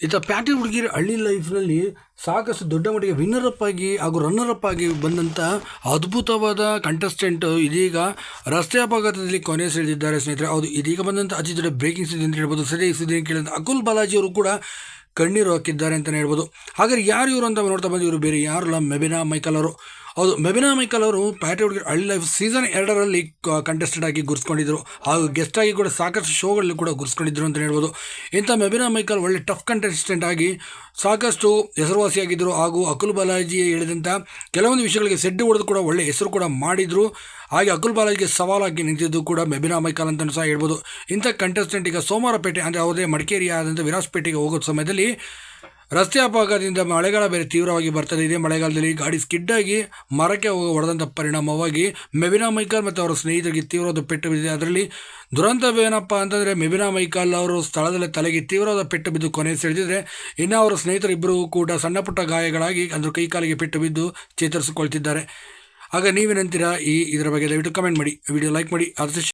ಇತ್ತ ಪ್ಯಾಟಿ ಹುಡುಗಿರ ಹಳ್ಳಿ ಲೈಫ್ನಲ್ಲಿ ಸಾಕಷ್ಟು ದೊಡ್ಡ ಮಟ್ಟಿಗೆ ವಿನ್ನರ್ ಅಪ್ ಆಗಿ ಹಾಗೂ ರನ್ನರ್ ಅಪ್ ಆಗಿ ಬಂದಂಥ ಅದ್ಭುತವಾದ ಕಂಟೆಸ್ಟೆಂಟ್ ಇದೀಗ ರಸ್ತೆ ಅಪಘಾತದಲ್ಲಿ ಕೊನೆ ಸೆಳೆದಿದ್ದಾರೆ ಸ್ನೇಹಿತರೆ. ಹೌದು, ಇದೀಗ ಬಂದಂಥ ಅತಿ ದೊಡ್ಡ ಬ್ರೇಕಿಂಗ್ ಸುದ್ದಿ ಅಂತ ಹೇಳ್ಬೋದು, ಸರಿ ಸುದ್ದಿ ಕೇಳಿದ ಅಕುಲ್ ಬಾಲಾಜಿ ಅವರು ಕೂಡ ಕಣ್ಣೀರು ಹಾಕಿದ್ದಾರೆ ಅಂತಲೇ ಹೇಳ್ಬೋದು. ಹಾಗಾದ್ರೆ ಯಾರು ಇವರು ಅಂತ ನೋಡ್ತಾ ಬಂದು ಇವರು ಬೇರೆ ಯಾರು? ಲ ಮೆಬಿನಾ, ಮೈಕಲ್ ಅವರು. ಹೌದು ಮೆಬಿನಾ ಮೈಕಲ್ ಅವರು ಪ್ಯಾಟಿ ಹುಡುಗಿ ಹಳ್ಳಿ ಲೈಫ್ ಸೀಸನ್ ಎರಡರಲ್ಲಿ ಕಂಟೆಸ್ಟೆಂಟ್ ಆಗಿ ಗುರ್ಸ್ಕೊಂಡಿದ್ರು ಹಾಗೂ ಗೆಸ್ಟ್ ಆಗಿ ಕೂಡ ಸಾಕಷ್ಟು ಶೋಗಳಲ್ಲಿ ಕೂಡ ಗುರ್ಸ್ಕೊಂಡಿದ್ರು ಅಂತ ಹೇಳ್ಬೋದು. ಇಂಥ ಮೆಬಿನಾ ಮೈಕಲ್ ಒಳ್ಳೆ ಟಫ್ ಕಂಟೆಸ್ಟೆಂಟ್ ಆಗಿ ಸಾಕಷ್ಟು ಹೆಸರುವಾಸಿಯಾಗಿದ್ದರು ಹಾಗೂ ಅಕುಲ್ ಬಾಲಾಜಿ ಹೇಳಿದಂಥ ಕೆಲವೊಂದು ವಿಷಯಗಳಿಗೆ ಸೆಡ್ಡು ಹೊಡೆದು ಕೂಡ ಒಳ್ಳೆ ಹೆಸರು ಕೂಡ ಮಾಡಿದರು. ಹಾಗೆ ಅಕುಲ್ ಬಾಲಾಜಿಗೆ ಸವಾಲಾಗಿ ನಿಂತಿದ್ದು ಕೂಡ ಮೆಬಿನಾ ಮೈಕಲ್ ಅಂತಲೂ ಸಹ ಹೇಳ್ಬೋದು. ಇಂಥ ಕಂಟೆಸ್ಟೆಂಟ್ ಈಗ ಸೋಮವಾರಪೇಟೆ ಅಂದರೆ ಯಾವುದೇ ಮಡಿಕೇರಿ ಆದಂಥ ವಿರಾಜಪೇಟೆಗೆ ಹೋಗೋ ಸಮಯದಲ್ಲಿ ರಸ್ತೆ ಅಪಘಾತದಿಂದ ಮಳೆಗಾಲ ಬೇರೆ ತೀವ್ರವಾಗಿ ಬರ್ತದೆ. ಇದೆ ಮಳೆಗಾಲದಲ್ಲಿ ಗಾಡಿ ಸ್ಕಿಡ್ ಆಗಿ ಮರಕ್ಕೆ ಹೋಗಿ ಹೊಡೆದಂಥ ಪರಿಣಾಮವಾಗಿ ಮೆಬಿನಾ ಮೈಕಲ್ ಮತ್ತು ಅವರ ಸ್ನೇಹಿತರಿಗೆ ತೀವ್ರವಾದ ಪೆಟ್ಟು ಬಿದ್ದಿದೆ. ಅದರಲ್ಲಿ ದುರಂತವೇನಪ್ಪ ಅಂತಂದರೆ ಮೆಬಿನಾ ಮೈಕಲ್ ಅವರು ಸ್ಥಳದಲ್ಲೇ ತಲೆಗೆ ತೀವ್ರವಾದ ಪೆಟ್ಟು ಬಿದ್ದು ಕೊನೆ ಸೆಳೆದಿದ್ರೆ ಇನ್ನು ಅವರ ಸ್ನೇಹಿತರಿಬ್ಬರು ಕೂಡ ಸಣ್ಣಪುಟ್ಟ ಗಾಯಗಳಾಗಿ ಅಂದರೆ ಕೈಕಾಲಿಗೆ ಪೆಟ್ಟು ಬಿದ್ದು ಚೇತರಿಸಿಕೊಳ್ತಿದ್ದಾರೆ. ಆಗ ನೀವೇನಂತೀರಾ ಈ ಇದರ ಬಗ್ಗೆ? ದಯವಿಟ್ಟು ಕಮೆಂಟ್ ಮಾಡಿ. ವಿಡಿಯೋ ಲೈಕ್ ಮಾಡಿ. ಆದಷ್ಟು